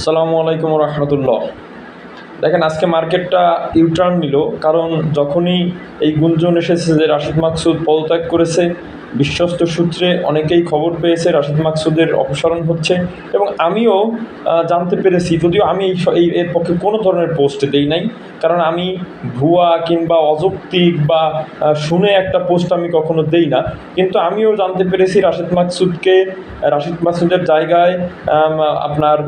আসসালামু আলাইকুম রহমতুল্লাহ। দেখেন, আজকে মার্কেটটা ইউটার্ন নিল, কারণ যখনই এই গুঞ্জন এসেছে যে রাশিদ মাকসুদ পদত্যাগ করেছে, বিশ্বস্ত সূত্রে অনেকেই খবর পেয়েছে রাশিদ মাকসুদের অপসারণ হচ্ছে এবং আমিও জানতে পেরেছি, যদিও আমি এই এর পক্ষে কোনো ধরনের পোস্ট দেই নাই, কারণ আমি ভুয়া কিংবা অযৌক্তিক বা শুনে একটা পোস্ট আমি কখনো দেই না। কিন্তু আমিও জানতে পেরেছি রাশিদ মাকসুদকে, রাশিদ মাকসুদের জায়গায় আপনার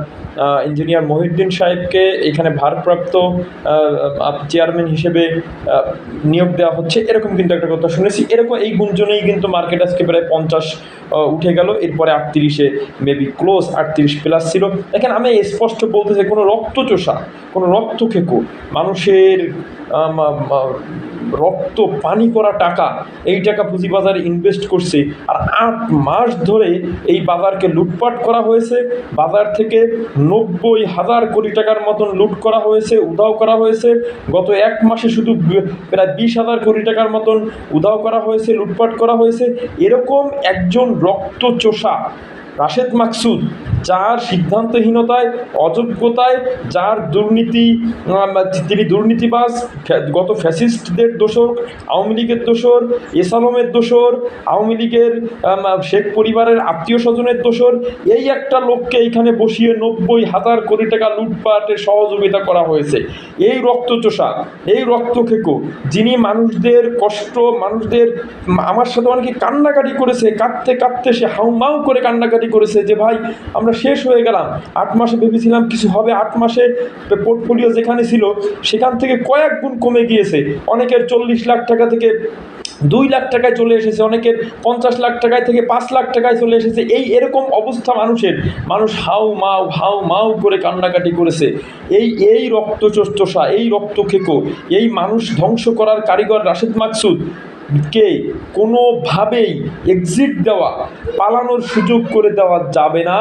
ইঞ্জিনিয়ার মহিউদ্দিন সাহেবকে এখানে ভারপ্রাপ্ত চেয়ারম্যান হিসেবে নিয়োগ দেওয়া হচ্ছে, এরকম কিন্তু একটা কথা শুনেছি। এরকম এই গুঞ্জনেই কিন্তু মার্কেট আজকে প্রায় পঞ্চাশ উঠে গেল, এরপরে আটত্রিশে মেবি ক্লোজ আটত্রিশ প্লাস ছিল। দেখেন, আমি স্পষ্ট বলতে চাই, কোনো রক্তচোষা, কোনো রক্ত খেকো মানুষের রক্ত পানি করা টাকা, এই টাকা পুঁজিবাজারে ইনভেস্ট করছে। আর আট মাস ধরে এই বাজারকে লুটপাট করা হয়েছে। বাজার থেকে নব্বই হাজার কোটি টাকার মতন লুট করা হয়েছে, উধাও করা হয়েছে। গত এক মাসে শুধু প্রায় বিশ হাজার কোটি টাকার মতন উধাও করা হয়েছে, লুটপাট করা হয়েছে। এরকম একজন রক্তচোষা, রাশেদ মাকসুদ যার সিদ্ধান্তহীনতায়, অযোগ্যতায়, যার দুর্নীতি তিনি দুর্নীতিবাজ গত ফ্যাসিস্টদের দোষর, আওয়ামী লীগের দোষর, এসালমের দোষর, আওয়ামী লীগের শেখ পরিবারের আত্মীয় স্বজনের দোষর, এই একটা লোককে এইখানে বসিয়ে নব্বই হাজার কোটি টাকা লুটপাটের সহযোগিতা করা হয়েছে। এই রক্তচোষা, এই রক্তখেকো, যিনি মানুষদের কষ্ট, মানুষদের আমার সাথে অনেকে কান্নাকাটি করেছে, কাঁদতে কাঁদতে সে হাউমাউ করে কান্নাকাটি করেছে যে, ভাই, আমরা শেষ হয়ে গেলাম। আট মাসে ভেবেছিলাম কিছু হবে। আট মাসে পোর্টফোলিও যেখানে ছিল, সেখান থেকে কয়েক গুণ কমে গিয়েছে। অনেকের চল্লিশ লাখ টাকা থেকে দুই লাখ টাকায় চলে এসেছে। অনেকের পঞ্চাশ লাখ টাকায় থেকে পাঁচ লাখ টাকায় চলে এসেছে। এই এরকম অবস্থা মানুষের। মানুষ হাউ মাউ হাউ মাউ করে কান্নাকাটি করেছে। এই এই রক্তচোষা, এই রক্ত খেকো এই মানুষ ধ্বংস করার কারিগর রাশেদ মাকসুদ কে কোনোভাবেই এক্সিট দেওয়া, পালানোর সুযোগ করে দেওয়া যাবে না।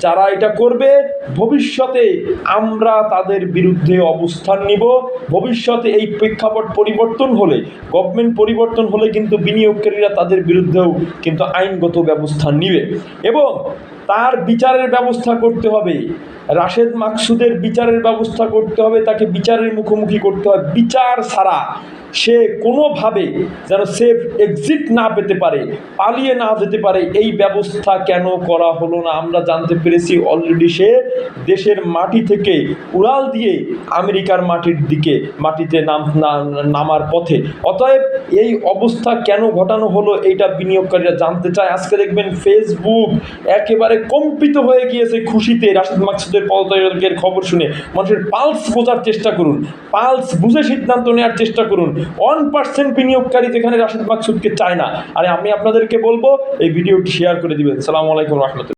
যারা এটা করবে, ভবিষ্যতে আমরা তাদের বিরুদ্ধে অবস্থান নিব। ভবিষ্যতে এই প্রেক্ষাপট পরিবর্তন হলে গভর্নমেন্ট পরিবর্তন হলে কিন্তু বিনিয়োগকারীরা তাদের বিরুদ্ধেও কিন্তু আইনগত ব্যবস্থা নিবে। এবং তার বিচারের ব্যবস্থা করতে হবে। রাশেদ মাকসুদের বিচারের ব্যবস্থা করতে হবে, তাকে বিচারের মুখোমুখি করতে হবে। বিচার ছাড়া সে কোনোভাবে যেন সেফ এক্সিট না পেতে পারে, পালিয়ে না যেতে পারে, এই ব্যবস্থা কেন করা হলো না? আমরা জানতে পেরেছি অলরেডি সে দেশের মাটি থেকে উড়াল দিয়ে আমেরিকার মাটির দিকে, মাটিতে নাম নামার পথে। অতএব এই অবস্থা কেন ঘটানো হলো এইটা বিনিয়োগকারীরা জানতে চায়। আজকে দেখবেন ফেসবুক একেবারে কম্পিত হয়ে গিয়েছে খুশিতে। রাশিদ মাকসুদের পদত্যাগের খবর শুনে মানুষের পালস বোঝার চেষ্টা করুন। পালস বুঝে সিদ্ধান্ত নেওয়ার চেষ্টা করুন। ওয়ান পার্সেন্ট বিনিয়োগকারী যেখানে রাশিদ মাকসুদকে চায় না। আর আমি আপনাদেরকে বলব, এই ভিডিওটি শেয়ার করে দিবেন। সালামু আলাইকুম রহমতুল্লাহ।